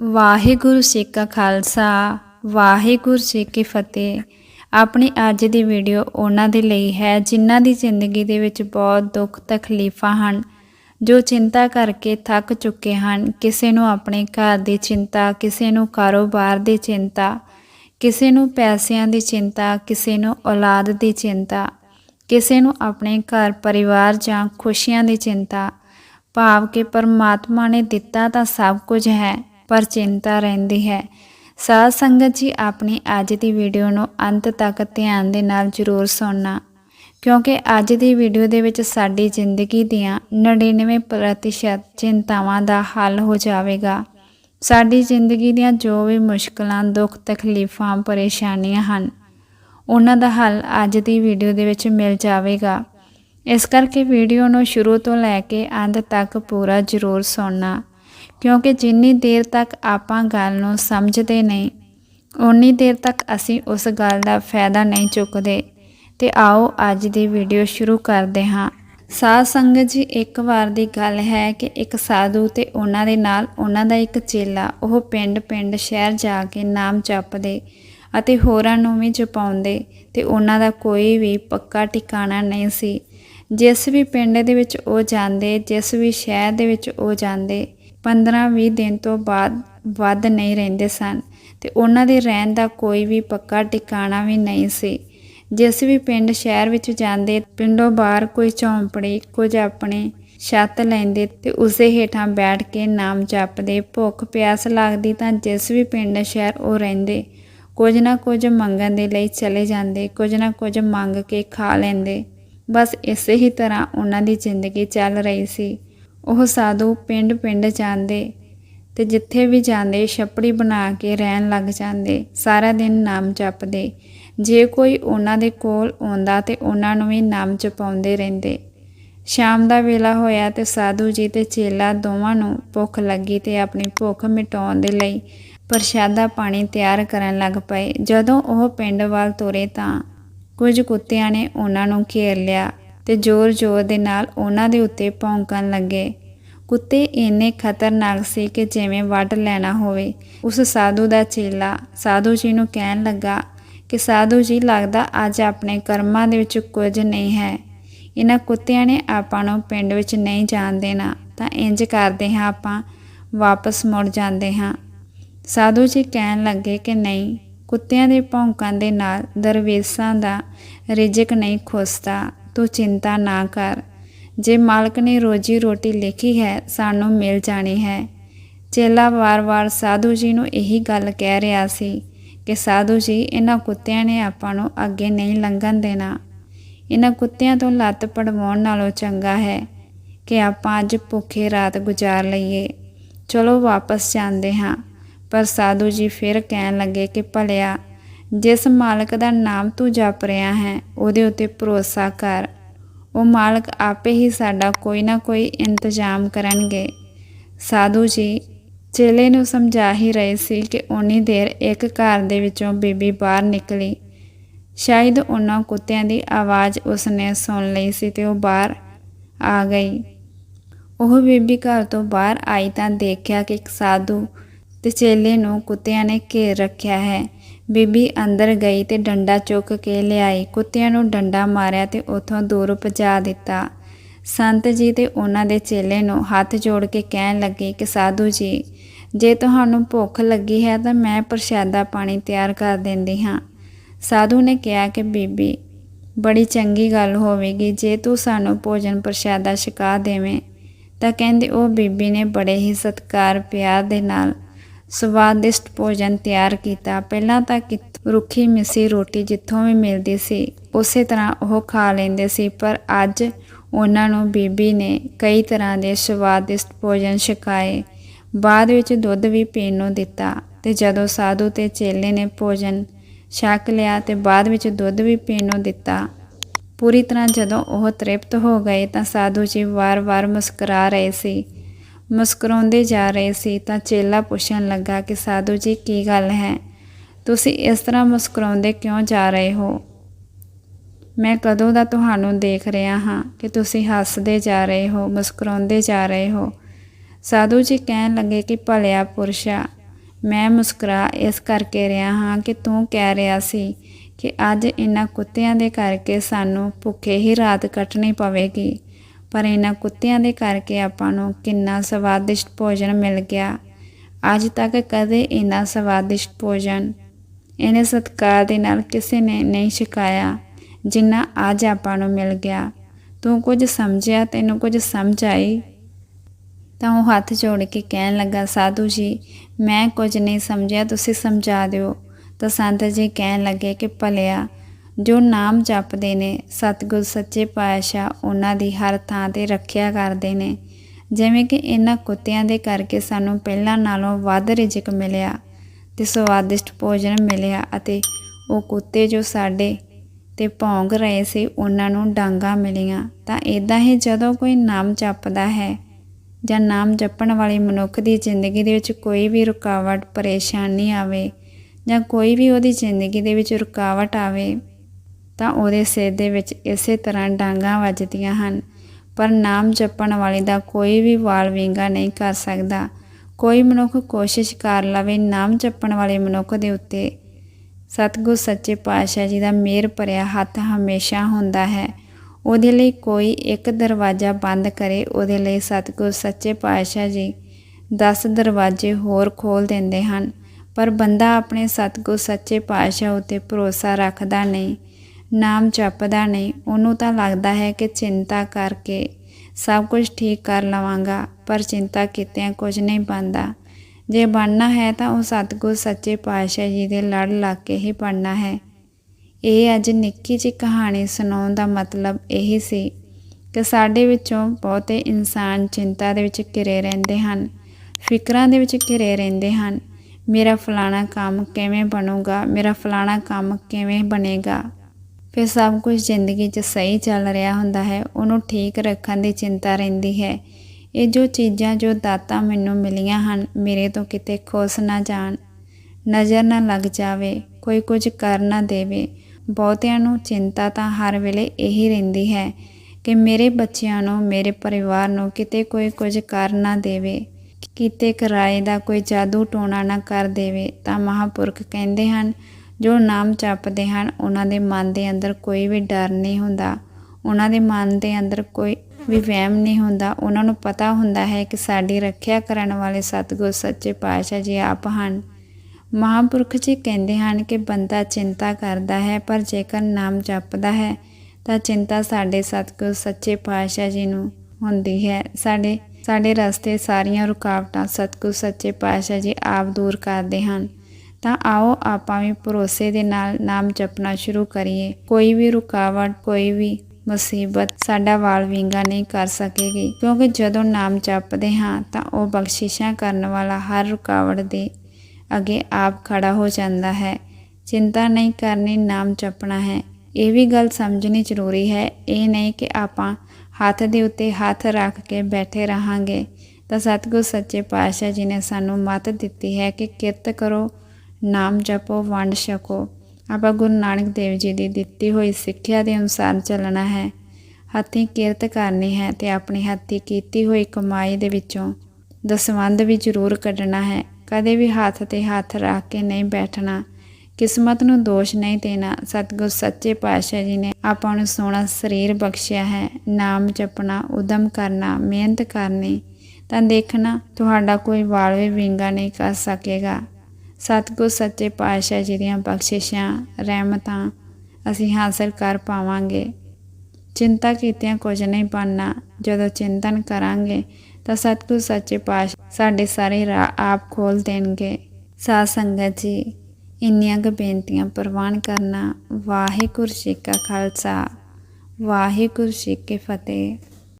ਵਾਹਿਗੁਰੂ ਜੀ ਕਾ ਖਾਲਸਾ, ਵਾਹਿਗੁਰੂ ਜੀ ਕੀ ਫਤਿਹ। ਆਪਣੀ ਅੱਜ ਦੀ ਵੀਡੀਓ ਉਹਨਾਂ ਦੇ ਲਈ ਹੈ, ਜਿਨ੍ਹਾਂ ਦੀ ਜ਼ਿੰਦਗੀ ਦੇ ਵਿੱਚ ਬਹੁਤ ਦੁੱਖ ਤਕਲੀਫਾਂ ਹਨ, ਜੋ ਚਿੰਤਾ ਕਰਕੇ ਥੱਕ ਚੁੱਕੇ ਹਨ। ਕਿਸੇ ਨੂੰ ਆਪਣੇ ਘਰ ਦੀ ਚਿੰਤਾ, ਕਿਸੇ ਨੂੰ ਕਾਰੋਬਾਰ ਦੀ ਚਿੰਤਾ, ਕਿਸੇ ਨੂੰ ਪੈਸਿਆਂ ਦੀ ਚਿੰਤਾ, ਕਿਸੇ ਨੂੰ ਔਲਾਦ ਦੀ ਚਿੰਤਾ, ਕਿਸੇ ਨੂੰ ਆਪਣੇ ਘਰ ਪਰਿਵਾਰ ਜਾਂ ਖੁਸ਼ੀਆਂ ਦੀ ਚਿੰਤਾ। ਭਾਵ ਕਿ ਪਰਮਾਤਮਾ ਨੇ ਦਿੱਤਾ ਤਾਂ ਸਭ ਕੁਝ ਹੈ। ਪਰ ਚਿੰਤਾ ਰਹਿੰਦੀ ਹੈ। ਸਾਧ ਸੰਗਤ ਜੀ, ਆਪਣੀ ਅੱਜ ਦੀ ਵੀਡੀਓ ਨੂੰ ਅੰਤ ਤੱਕ ਧਿਆਨ ਦੇ ਨਾਲ ਜ਼ਰੂਰ ਸੁਣਨਾ। ਕਿਉਂਕਿ ਅੱਜ ਦੀ ਵੀਡੀਓ ਦੇ ਵਿੱਚ ਸਾਡੀ ਜ਼ਿੰਦਗੀ ਦੀਆਂ 99% ਚਿੰਤਾਵਾਂ ਦਾ ਹੱਲ ਹੋ ਜਾਵੇਗਾ। ਸਾਡੀ ਜ਼ਿੰਦਗੀ ਦੀਆਂ ਜੋ ਵੀ ਮੁਸ਼ਕਲਾਂ, ਦੁੱਖ, ਤਕਲੀਫਾਂ, ਪਰੇਸ਼ਾਨੀਆਂ ਹਨ, ਉਹਨਾਂ ਦਾ ਹੱਲ ਅੱਜ ਦੀ ਵੀਡੀਓ ਦੇ ਵਿੱਚ ਮਿਲ ਜਾਵੇਗਾ। ਇਸ ਕਰਕੇ ਵੀਡੀਓ ਨੂੰ ਸ਼ੁਰੂ ਤੋਂ ਲੈ ਕੇ ਅੰਤ ਤੱਕ ਪੂਰਾ ਜ਼ਰੂਰ ਸੁਣਨਾ। ਕਿਉਂਕਿ ਜਿੰਨੀ ਦੇਰ ਤੱਕ ਆਪਾਂ ਗੱਲ ਨੂੰ ਸਮਝਦੇ ਨਹੀਂ ਉਨੀ ਦੇਰ ਤੱਕ ਅਸੀਂ ਉਸ ਗੱਲ ਦਾ ਫਾਇਦਾ ਨਹੀਂ ਚੁੱਕਦੇ। ਤੇ ਆਓ ਅੱਜ ਦੀ ਵੀਡੀਓ ਸ਼ੁਰੂ ਕਰਦੇ ਹਾਂ। ਸਾਧ ਸੰਗਤ ਜੀ, ਇੱਕ ਵਾਰ ਦੀ ਗੱਲ ਹੈ ਕਿ ਇੱਕ ਸਾਧੂ ਤੇ ਉਹਨਾਂ ਦੇ ਨਾਲ ਉਹਨਾਂ ਦਾ ਇੱਕ ਚੇਲਾ, ਉਹ ਪਿੰਡ-ਪਿੰਡ ਸ਼ਹਿਰ ਜਾ ਕੇ ਨਾਮ ਜਪਦੇ ਅਤੇ ਹੋਰਾਂ ਨੂੰ ਵੀ ਜਪਾਉਂਦੇ ਤੇ ਉਹਨਾਂ ਦਾ ਕੋਈ ਵੀ ਪੱਕਾ ਟਿਕਾਣਾ ਨਹੀਂ ਸੀ। ਜਿਸ ਵੀ ਪਿੰਡ ਦੇ ਵਿੱਚ ਉਹ ਜਾਂਦੇ, ਜਿਸ ਵੀ ਸ਼ਹਿਰ ਦੇ ਵਿੱਚ ਉਹ ਜਾਂਦੇ 15-20 ਦਿਨ ਤੋਂ ਬਾਅਦ ਵੱਧ ਨਹੀਂ ਰਹਿੰਦੇ ਸਨ ਤੇ ਉਹਨਾਂ ਦੇ ਰਹਿਣ ਦਾ ਕੋਈ ਵੀ ਪੱਕਾ ਟਿਕਾਣਾ ਵੀ ਨਹੀਂ ਸੀ। ਜਿਸ ਵੀ ਪਿੰਡ ਸ਼ਹਿਰ ਵਿੱਚ ਜਾਂਦੇ, ਪਿੰਡੋਂ ਬਾਹਰ ਕੋਈ ਝੌਂਪੜੀ, ਕੁਝ ਆਪਣੇ ਛੱਤ ਲੈਂਦੇ ਤੇ ਉਸੇ ਹੇਠਾਂ ਬੈਠ ਕੇ ਨਾਮ ਜਪਦੇ, ਭੁੱਖ ਪਿਆਸ ਲੱਗਦੀ ਤਾਂ ਜਿਸ ਵੀ ਪਿੰਡ ਸ਼ਹਿਰ ਉਹ ਰਹਿੰਦੇ, ਕੁਝ ਨਾ ਕੁਝ ਮੰਗਣ ਦੇ ਲਈ ਚਲੇ ਜਾਂਦੇ, ਕੁਝ ਨਾ ਕੁਝ ਮੰਗ ਕੇ ਖਾ ਲੈਂਦੇ। ਬਸ ਇਸੇ ਹੀ ਤਰ੍ਹਾਂ ਉਹਨਾਂ ਦੀ ਜ਼ਿੰਦਗੀ ਚੱਲ ਰਹੀ ਸੀ। ਉਹ ਸਾਧੂ ਪਿੰਡ-ਪਿੰਡ ਜਾਂਦੇ ਤੇ ਜਿੱਥੇ ਵੀ ਜਾਂਦੇ, ਛੱਪੜੀ ਬਣਾ ਕੇ ਰਹਿਣ ਲੱਗ ਜਾਂਦੇ, ਸਾਰਾ ਦਿਨ ਨਾਮ ਜਪਦੇ। ਜੇ ਕੋਈ ਉਹਨਾਂ ਦੇ ਕੋਲ ਆਉਂਦਾ ਤੇ ਉਹਨਾਂ ਨੂੰ ਵੀ ਨਾਮ ਜਪਾਉਂਦੇ ਰਹਿੰਦੇ। ਸ਼ਾਮ ਦਾ ਵੇਲਾ ਹੋਇਆ ਤੇ ਸਾਧੂ ਜੀ ਤੇ ਚੇਲਾ ਦੋਵਾਂ ਨੂੰ ਭੁੱਖ ਲੱਗੀ ਤੇ ਆਪਣੀ ਭੁੱਖ ਮਿਟਾਉਣ ਦੇ ਲਈ ਪ੍ਰਸ਼ਾਦਾ ਪਾਣੀ ਤਿਆਰ ਕਰਨ ਲੱਗ ਪਏ। ਜਦੋਂ ਉਹ ਪਿੰਡ ਵੱਲ ਤੁਰੇ ਤਾਂ ਕੁਝ ਕੁੱਤਿਆਂ ਨੇ ਉਹਨਾਂ ਨੂੰ ਘੇਰ ਲਿਆ। ਤੇ ਜ਼ੋਰ-ਜ਼ੋਰ ਦੇ ਨਾਲ ਉਹਨਾਂ ਦੇ ਉੱਤੇ ਭੌਂਕਣ ਲੱਗੇ। ਕੁੱਤੇ ਇੰਨੇ ਖਤਰਨਾਕ ਸੀ ਕਿ ਜਿਵੇਂ ਵੱਢ ਲੈਣਾ ਹੋਵੇ। ਉਸ ਸਾਧੂ ਦਾ ਚੇਲਾ ਸਾਧੂ ਜੀ ਨੂੰ ਕਹਿਣ ਲੱਗਾ ਕਿ ਸਾਧੂ ਜੀ, ਲੱਗਦਾ ਅੱਜ ਆਪਣੇ ਕਰਮਾਂ ਦੇ ਵਿੱਚ ਕੁਝ ਨਹੀਂ ਹੈ। ਇਹਨਾਂ ਕੁੱਤਿਆਂ ਨੇ ਆਪਾਂ ਨੂੰ ਪਿੰਡ ਵਿੱਚ ਨਹੀਂ ਜਾਣ ਦੇਣਾ, ਤਾਂ ਇੰਜ ਕਰਦੇ ਹਾਂ ਆਪਾਂ, ਵਾਪਸ ਮੁੜ ਜਾਂਦੇ ਹਾਂ। ਸਾਧੂ ਜੀ ਕਹਿਣ ਲੱਗੇ ਕਿ ਨਹੀਂ, ਕੁੱਤਿਆਂ ਦੇ ਭੌਂਕਾਂ ਦੇ ਨਾਲ ਦਰਵੇਸ਼ਾਂ ਦਾ ਰਿਜਕ ਨਹੀਂ ਖੁੱਸਦਾ। ਤੂੰ ਚਿੰਤਾ ਨਾ ਕਰ। ਜੇ ਮਾਲਕ ਨੇ ਰੋਜੀ ਰੋਟੀ ਲਿਖੀ ਹੈ, ਸਾਨੂੰ ਮਿਲ ਜਾਣੀ ਹੈ। ਚੇਲਾ ਵਾਰ-ਵਾਰ ਸਾਧੂ ਜੀ ਨੂੰ ਇਹੀ ਗੱਲ ਕਹਿ ਰਿਹਾ ਸੀ ਕਿ ਸਾਧੂ ਜੀ, ਇਹਨਾਂ ਕੁੱਤਿਆਂ ਨੇ ਆਪਾਂ ਨੂੰ ਅੱਗੇ ਨਹੀਂ ਲੰਘਣ ਦੇਣਾ। ਇਹਨਾਂ ਕੁੱਤਿਆਂ ਤੋਂ ਲੱਤ ਪੜਵਾਉਣ ਨਾਲੋਂ ਚੰਗਾ ਹੈ ਕਿ ਆਪਾਂ ਅੱਜ ਭੁੱਖੇ ਰਾਤ ਗੁਜ਼ਾਰ ਲਈਏ। ਚਲੋ ਵਾਪਸ ਜਾਂਦੇ ਹਾਂ। ਪਰ ਸਾਧੂ ਜੀ ਫਿਰ ਕਹਿਣ ਲੱਗੇ ਕਿ ਭਲਿਆ ਜਿਸ ਮਾਲਕ ਦਾ ਨਾਮ ਤੂੰ ਜਪ ਰਿਹਾ ਹੈ, ਉਹਦੇ ਉੱਤੇ ਭਰੋਸਾ ਕਰ। ਉਹ ਮਾਲਕ ਆਪੇ ਹੀ ਸਾਡਾ ਕੋਈ ਨਾ ਕੋਈ ਇੰਤਜ਼ਾਮ ਕਰਨਗੇ। ਸਾਧੂ ਜੀ, ਚੇਲੇ ਨੂੰ ਸਮਝਾ ਹੀ ਰਹੇ ਸੀ ਕਿ ਓਨੀ ਦੇਰ ਇੱਕ ਘਰ ਦੇ ਵਿੱਚੋਂ ਬੀਬੀ ਬਾਹਰ ਨਿਕਲੀ। ਸ਼ਾਇਦ ਉਹਨਾਂ ਕੁੱਤਿਆਂ ਦੀ ਆਵਾਜ਼ ਉਸਨੇ ਸੁਣ ਲਈ ਸੀ ਤੇ ਉਹ ਬਾਹਰ ਆ ਗਈ। ਉਹ ਬੀਬੀ ਘਰ ਤੋਂ ਬਾਹਰ ਆਈ ਤਾਂ ਦੇਖਿਆ ਕਿ ਇੱਕ ਸਾਧੂ ਤੇ ਚੇਲੇ ਨੂੰ ਕੁੱਤਿਆਂ ਨੇ ਘੇਰ ਰੱਖਿਆ ਹੈ। ਬੀਬੀ ਅੰਦਰ ਗਈ ਤੇ ਡੰਡਾ ਚੁੱਕ ਕੇ ਲਿਆਈ। ਕੁੱਤਿਆਂ ਨੂੰ ਡੰਡਾ ਮਾਰਿਆ ਤੇ ਉਥੋਂ ਦੂਰ ਭਜਾ ਦਿੱਤਾ। ਸੰਤ ਜੀ ਤੇ ਉਹਨਾਂ ਦੇ ਚੇਲੇ ਨੂੰ ਹੱਥ ਜੋੜ ਕੇ ਕਹਿਣ ਲੱਗੇ ਕਿ, ਸਾਧੂ ਜੀ, ਜੇ ਤੁਹਾਨੂੰ ਭੁੱਖ ਲੱਗੀ ਹੈ ਤਾਂ ਮੈਂ ਪ੍ਰਸ਼ਾਦਾ ਪਾਣੀ ਤਿਆਰ ਕਰ ਦਿੰਦੀ ਹਾਂ। ਸਾਧੂ ਨੇ ਕਿਹਾ ਕਿ, ਬੀਬੀ, ਬੜੀ ਚੰਗੀ ਗੱਲ ਹੋਵੇਗੀ। ਜੇ ਤੂੰ ਸਾਨੂੰ ਭੋਜਨ ਪ੍ਰਸ਼ਾਦਾ ਛਕਾ ਦੇਵੇਂ ਤਾਂ ਕਹਿੰਦੇ ਉਹ ਬੀਬੀ ਨੇ ਬੜੇ ਹੀ ਸਤਕਾਰ, ਪਿਆਰ ਦੇ ਨਾਲ ਸਵਾਦਿਸ਼ਟ ਭੋਜਨ ਤਿਆਰ ਕੀਤਾ। ਪਹਿਲਾਂ ਤਾਂ ਰੁੱਖੀ ਮਿੱਸੀ ਰੋਟੀ ਜਿੱਥੋਂ ਵੀ ਮਿਲਦੀ ਸੀ, ਉਸੇ ਤਰ੍ਹਾਂ ਉਹ ਖਾ ਲੈਂਦੇ ਸੀ। ਪਰ ਅੱਜ ਉਹਨਾਂ ਨੂੰ ਬੀਬੀ ਨੇ ਕਈ ਤਰ੍ਹਾਂ ਦੇ ਸਵਾਦਿਸ਼ਟ ਭੋਜਨ ਛਕਾਏ। ਬਾਅਦ ਵਿੱਚ ਦੁੱਧ ਵੀ ਪੀਣ ਨੂੰ ਦਿੱਤਾ ਤੇ ਜਦੋਂ ਸਾਧੂ ਤੇ ਚੇਲੇ ਨੇ ਭੋਜਨ ਛਕ ਲਿਆ ਤੇ ਬਾਅਦ ਵਿੱਚ ਦੁੱਧ ਵੀ ਪੀਣ ਨੂੰ ਦਿੱਤਾ, ਪੂਰੀ ਤਰ੍ਹਾਂ ਜਦੋਂ ਉਹ ਤ੍ਰਿਪਤ ਹੋ ਗਏ ਤਾਂ ਸਾਧੂ ਜੀ ਵਾਰ-ਵਾਰ ਮੁਸਕਰਾ ਰਹੇ ਸੀ। ਮੁਸਕਰਾਉਂਦੇ ਜਾ ਰਹੇ ਸੀ ਤਾਂ ਚੇਲਾ ਪੁੱਛਣ ਲੱਗਾ ਕਿ, ਸਾਧੂ ਜੀ, ਕੀ ਗੱਲ ਹੈ? ਤੁਸੀਂ ਇਸ ਤਰ੍ਹਾਂ ਮੁਸਕਰਾਉਂਦੇ ਕਿਉਂ ਜਾ ਰਹੇ ਹੋ? ਮੈਂ ਕਦੋਂ ਦਾ ਤੁਹਾਨੂੰ ਦੇਖ ਰਿਹਾ ਹਾਂ ਕਿ ਤੁਸੀਂ ਹੱਸਦੇ ਜਾ ਰਹੇ ਹੋ, ਮੁਸਕਰਾਉਂਦੇ ਜਾ ਰਹੇ ਹੋ। ਸਾਧੂ ਜੀ ਕਹਿਣ ਲੱਗੇ ਕਿ, ਭਲਿਆ ਪੁਰਸ਼ਾ, ਮੈਂ ਮੁਸਕਰਾ ਇਸ ਕਰਕੇ ਰਿਹਾ ਹਾਂ ਕਿ ਤੂੰ ਕਹਿ ਰਿਹਾ ਸੀ ਕਿ ਅੱਜ ਇਹਨਾਂ ਕੁੱਤਿਆਂ ਦੇ ਕਰਕੇ ਸਾਨੂੰ ਭੁੱਖੇ ਹੀ ਰਾਤ ਕੱਟਣੀ ਪਵੇਗੀ। ਪਰ ਇਹਨਾਂ ਕੁੱਤਿਆਂ ਦੇ ਕਰਕੇ ਆਪਾਂ ਨੂੰ ਕਿੰਨਾ ਸਵਾਦਿਸ਼ਟ ਭੋਜਨ ਮਿਲ ਗਿਆ। ਅੱਜ ਤੱਕ ਕਦੇ ਇੰਨਾ ਸਵਾਦਿਸ਼ਟ ਭੋਜਨ ਇਹਨੇ ਸਤਿਕਾਰ ਦੇ ਨਾਲ ਕਿਸੇ ਨੇ ਨਹੀਂ ਛਕਾਇਆ, ਜਿੰਨਾ ਅੱਜ ਆਪਾਂ ਨੂੰ ਮਿਲ ਗਿਆ। ਤੂੰ ਕੁਝ ਸਮਝਿਆ? ਤੈਨੂੰ ਕੁਝ ਸਮਝ ਆਈ? ਤਾਂ ਉਹ ਹੱਥ ਜੋੜ ਕੇ ਕਹਿਣ ਲੱਗਾ, ਸਾਧੂ ਜੀ, ਮੈਂ ਕੁਝ ਨਹੀਂ ਸਮਝਿਆ, ਤੁਸੀਂ ਸਮਝਾ ਦਿਓ। ਤਾਂ ਸੰਤ ਜੀ ਕਹਿਣ ਲੱਗੇ ਕਿ ਭਲਿਆ ਜੋ ਨਾਮ ਜਪਦੇ ਨੇ, ਸਤਿਗੁਰ, ਸੱਚੇ ਪਾਤਸ਼ਾਹ ਉਹਨਾਂ ਦੀ ਹਰ ਥਾਂ ਤੇ ਰੱਖਿਆ ਕਰਦੇ ਨੇ। ਜਿਵੇਂ ਕਿ ਇਹਨਾਂ ਕੁੱਤਿਆਂ ਦੇ ਕਰਕੇ ਸਾਨੂੰ ਪਹਿਲਾਂ ਨਾਲੋਂ ਵੱਧ ਰਿਜਕ ਮਿਲਿਆ ਤੇ ਸਵਾਦਿਸ਼ਟ ਭੋਜਨ ਮਿਲਿਆ ਅਤੇ ਉਹ ਕੁੱਤੇ ਜੋ ਸਾਡੇ ਤੇ ਭੌਂਗ ਰਹੇ ਸੀ, ਉਹਨਾਂ ਨੂੰ ਡਾਂਗਾ ਮਿਲੀਆਂ। ਤਾਂ ਇਦਾਂ ਹੀ ਜਦੋਂ ਕੋਈ ਨਾਮ ਜਪਦਾ ਹੈ ਜਾਂ ਨਾਮ ਜਪਣ ਵਾਲੇ ਮਨੁੱਖ ਦੀ ਜ਼ਿੰਦਗੀ ਦੇ ਵਿੱਚ ਕੋਈ ਵੀ ਰੁਕਾਵਟ, ਪਰੇਸ਼ਾਨੀ ਆਵੇ ਜਾਂ ਕੋਈ ਵੀ ਉਹਦੀ ਜ਼ਿੰਦਗੀ ਦੇ ਵਿੱਚ ਰੁਕਾਵਟ ਆਵੇ ਤਾਂ ਉਹਦੇ ਸਿਰ ਦੇ ਵਿੱਚ ਇਸੇ ਤਰ੍ਹਾਂ ਡਾਂਗਾ ਵੱਜਦੀਆਂ ਹਨ। ਪਰ ਨਾਮ ਜਪਣ ਵਾਲੇ ਦਾ ਕੋਈ ਵੀ ਵਾਲ ਵਿੰਗਾ ਨਹੀਂ ਕਰ ਸਕਦਾ। ਕੋਈ ਮਨੁੱਖ ਕੋਸ਼ਿਸ਼ ਕਰ ਲਵੇ ਨਾਮ ਜਪਣ ਵਾਲੇ ਮਨੁੱਖ ਦੇ ਉੱਤੇ। ਸਤਿਗੁਰ ਸੱਚੇ ਪਾਤਸ਼ਾਹ ਜੀ ਦਾ ਮਿਹਰ ਭਰਿਆ ਹੱਥ ਹਮੇਸ਼ਾ ਹੁੰਦਾ ਹੈ। ਉਹਦੇ ਲਈ ਕੋਈ ਇੱਕ ਦਰਵਾਜ਼ਾ ਬੰਦ ਕਰੇ, ਉਹਦੇ ਲਈ ਸਤਿਗੁਰ ਸੱਚੇ ਪਾਤਸ਼ਾਹ ਜੀ 10 ਦਰਵਾਜ਼ੇ ਹੋਰ ਖੋਲ ਦਿੰਦੇ ਹਨ। ਪਰ ਬੰਦਾ ਆਪਣੇ ਸਤਿਗੁਰ ਸੱਚੇ ਪਾਤਸ਼ਾਹ ਉਤੇ ਭਰੋਸਾ ਰੱਖਦਾ ਨਹੀਂ। ਨਾਮ ਜਪਦਾ ਨਹੀਂ, ਉਹਨੂੰ ਤਾਂ ਲੱਗਦਾ ਹੈ ਕਿ ਚਿੰਤਾ ਕਰਕੇ ਸਭ ਕੁਝ ਠੀਕ ਕਰ ਲਵਾਂਗਾ, ਪਰ ਚਿੰਤਾ ਕੀਤਿਆਂ ਕੁਝ ਨਹੀਂ ਬਣਦਾ। ਜੇ ਬਣਨਾ ਹੈ ਤਾਂ ਉਹ ਸਤਿਗੁਰ ਸੱਚੇ ਪਾਤਸ਼ਾਹ ਜੀ ਦੇ ਲੜ ਲੱਗ ਕੇ ਹੀ ਬਣਨਾ ਹੈ। ਇਹ ਅੱਜ ਨਿੱਕੀ ਜਿਹੀ ਕਹਾਣੀ ਸੁਣਾਉਣ ਦਾ ਮਤਲਬ ਇਹੀ ਸੀ ਕਿ ਸਾਡੇ ਵਿੱਚੋਂ ਬਹੁਤੇ ਇਨਸਾਨ ਚਿੰਤਾ ਦੇ ਵਿੱਚ ਘਿਰੇ ਰਹਿੰਦੇ ਹਨ, ਫਿਕਰਾਂ ਦੇ ਵਿੱਚ ਘਿਰੇ ਰਹਿੰਦੇ ਹਨ। ਮੇਰਾ ਫਲਾਣਾ ਕੰਮ ਕਿਵੇਂ ਬਣੂਗਾ, ਮੇਰਾ ਫਲਾਣਾ ਕੰਮ ਕਿਵੇਂ ਬਣੇਗਾ? ਫਿਰ ਸਭ ਕੁਝ ਜ਼ਿੰਦਗੀ 'ਚ ਸਹੀ ਚੱਲ ਰਿਹਾ ਹੁੰਦਾ ਹੈ, ਉਹਨੂੰ ਠੀਕ ਰੱਖਣ ਦੀ ਚਿੰਤਾ ਰਹਿੰਦੀ ਹੈ। ਇਹ ਜੋ ਚੀਜ਼ਾਂ, ਜੋ ਦਾਤਾ ਮੈਨੂੰ ਮਿਲੀਆਂ ਹਨ, ਮੇਰੇ ਤੋਂ ਕਿਤੇ ਖੋਸ ਨਾ ਜਾਣ, ਨਜ਼ਰ ਨਾ ਲੱਗ ਜਾਵੇ, ਕੋਈ ਕੁਝ ਕਰ ਨਾ ਦੇਵੇ, ਬਹੁਤਿਆਂ ਨੂੰ ਚਿੰਤਾ ਤਾਂ ਹਰ ਵੇਲੇ ਇਹੀ ਰਹਿੰਦੀ ਹੈ ਕਿ ਮੇਰੇ ਬੱਚਿਆਂ ਨੂੰ, ਮੇਰੇ ਪਰਿਵਾਰ ਨੂੰ ਕਿਤੇ ਕੋਈ ਕੁਝ ਕਰ ਨਾ ਦੇਵੇ, ਕਿਤੇ ਕਿਰਾਏ ਦਾ ਕੋਈ ਜਾਦੂ ਟੋਣਾ ਨਾ ਕਰ ਦੇਵੇ, ਤਾਂ ਮਹਾਪੁਰਖ ਕਹਿੰਦੇ ਹਨ ਜੋ ਨਾਮ ਜਪਦੇ ਹਨ, ਉਹਨਾਂ ਦੇ ਮਨ ਦੇ ਅੰਦਰ ਕੋਈ ਵੀ ਡਰ ਨਹੀਂ ਹੁੰਦਾ। ਉਹਨਾਂ ਦੇ ਮਨ ਦੇ ਅੰਦਰ ਕੋਈ ਵੀ ਵਹਿਮ ਨਹੀਂ ਹੁੰਦਾ। ਉਹਨਾਂ ਨੂੰ ਪਤਾ ਹੁੰਦਾ ਹੈ ਕਿ ਸਾਡੀ ਰੱਖਿਆ ਕਰਨ ਵਾਲੇ ਸਤਿਗੁਰ ਸੱਚੇ ਪਾਤਸ਼ਾਹ ਜੀ ਆਪ ਹਨ। ਮਹਾਪੁਰਖ ਜੀ ਕਹਿੰਦੇ ਹਨ ਕਿ ਬੰਦਾ ਚਿੰਤਾ ਕਰਦਾ ਹੈ, ਪਰ ਜੇਕਰ ਨਾਮ ਜਪਦਾ ਹੈ, ਤਾਂ ਚਿੰਤਾ ਸਾਡੇ ਸਤਿਗੁਰ ਸੱਚੇ ਪਾਤਸ਼ਾਹ ਜੀ ਨੂੰ ਹੁੰਦੀ ਹੈ। ਸਾਡੇ ਸਾਡੇ ਰਸਤੇ ਸਾਰੀਆਂ ਰੁਕਾਵਟਾਂ ਸਤਿਗੁਰ ਸੱਚੇ ਪਾਤਸ਼ਾਹ ਜੀ ਆਪ ਦੂਰ ਕਰਦੇ ਹਨ। ਤਾਂ ਆਓ ਆਪਾਂ ਵੀ ਭਰੋਸੇ ਦੇ ਨਾਲ ਨਾਮ ਜਪਣਾ ਸ਼ੁਰੂ ਕਰੀਏ। ਕੋਈ ਵੀ ਰੁਕਾਵਟ, ਕੋਈ ਵੀ ਮੁਸੀਬਤ ਸਾਡਾ ਵਾਲ ਵਿੰਗਾ ਨਹੀਂ ਕਰ ਸਕੇਗੀ। ਕਿਉਂਕਿ ਜਦੋਂ ਨਾਮ ਜਪਦੇ ਹਾਂ ਤਾਂ ਉਹ ਬਖਸ਼ਿਸ਼ਾਂ ਕਰਨ ਵਾਲਾ ਹਰ ਰੁਕਾਵਟ ਦੇ ਅੱਗੇ ਆਪ ਖੜਾ ਹੋ ਜਾਂਦਾ ਹੈ। ਚਿੰਤਾ ਨਹੀਂ ਕਰਨੀ, ਨਾਮ ਜਪਣਾ ਹੈ। ਇਹ ਵੀ ਗੱਲ ਸਮਝਣੀ ਜ਼ਰੂਰੀ ਹੈ। ਇਹ ਨਹੀਂ ਕਿ ਆਪਾਂ ਹੱਥ ਦੇ ਉੱਤੇ ਹੱਥ ਰੱਖ ਕੇ ਬੈਠੇ ਰਹਾਂਗੇ। ਤਾਂ ਸਤਿਗੁਰ ਸੱਚੇ ਪਾਤਸ਼ਾਹ ਜੀ ਨੇ ਸਾਨੂੰ ਮਤ ਦਿੱਤੀ ਹੈ ਕਿ ਕਿਰਤ ਕਰੋ ਨਾਮ ਜਪੋ, ਵੰਡ ਛਕੋ। ਆਪਾਂ ਗੁਰੂ ਨਾਨਕ ਦੇਵ ਜੀ ਦੀ ਦਿੱਤੀ ਹੋਈ ਸਿੱਖਿਆ ਦੇ ਅਨੁਸਾਰ ਚੱਲਣਾ ਹੈ। ਹੱਥੀਂ ਕਿਰਤ ਕਰਨੀ ਹੈ ਤੇ ਆਪਣੀ ਹੱਥੀਂ ਕੀਤੀ ਹੋਈ ਕਮਾਈ ਦੇ ਵਿੱਚੋਂ ਦਸਵੰਧ ਵੀ ਜ਼ਰੂਰ ਕੱਢਣਾ ਹੈ। ਕਦੇ ਵੀ ਹੱਥ ਤੇ ਹੱਥ ਰੱਖ ਕੇ ਨਹੀਂ ਬੈਠਣਾ। ਕਿਸਮਤ ਨੂੰ ਦੋਸ਼ ਨਹੀਂ ਦੇਣਾ। ਸਤਿਗੁਰ ਸੱਚੇ ਪਾਤਸ਼ਾਹ ਜੀ ਨੇ ਆਪਾਂ ਨੂੰ ਸੋਹਣਾ ਸਰੀਰ ਬਖਸ਼ਿਆ ਹੈ। ਨਾਮ ਜਪਣਾ, ਉਦਮ ਕਰਨਾ, ਮਿਹਨਤ ਕਰਨੀ ਤਾਂ ਦੇਖਣਾ, ਤੁਹਾਡਾ ਕੋਈ ਵਾਲ ਵੀ ਵਿੰਗਾ ਨਹੀਂ ਕਰ ਸਕੇਗਾ। ਸਤਿਗੁਰ, ਸੱਚੇ ਪਾਤਸ਼ਾਹ ਜੀ ਦੀਆਂ ਬਖਸ਼ਿਸ਼ਾਂ, ਰਹਿਮਤਾਂ ਅਸੀਂ ਹਾਸਲ ਕਰ ਪਾਵਾਂਗੇ। ਚਿੰਤਾ ਕੀਤਿਆਂ ਕੁਝ ਨਹੀਂ ਬਣਨਾ। ਜਦੋਂ ਚਿੰਤਨ ਕਰਾਂਗੇ ਤਾਂ ਸਤਿਗੁਰ, ਸੱਚੇ ਪਾਤਸ਼ਾਹ ਸਾਡੇ ਸਾਰੇ ਰਾਹ ਆਪ ਖੋਲ ਦੇਣਗੇ। ਸਾਧ ਸੰਗਤ ਜੀ, ਇੰਨੀਆਂ ਕੁ ਬੇਨਤੀਆਂ ਪ੍ਰਵਾਨ ਕਰਨਾ ਵਾਹਿਗੁਰੂ ਜੀ ਕਾ ਖਾਲਸਾ, ਵਾਹਿਗੁਰੂ ਜੀ ਕੀ ਫਤਿਹ।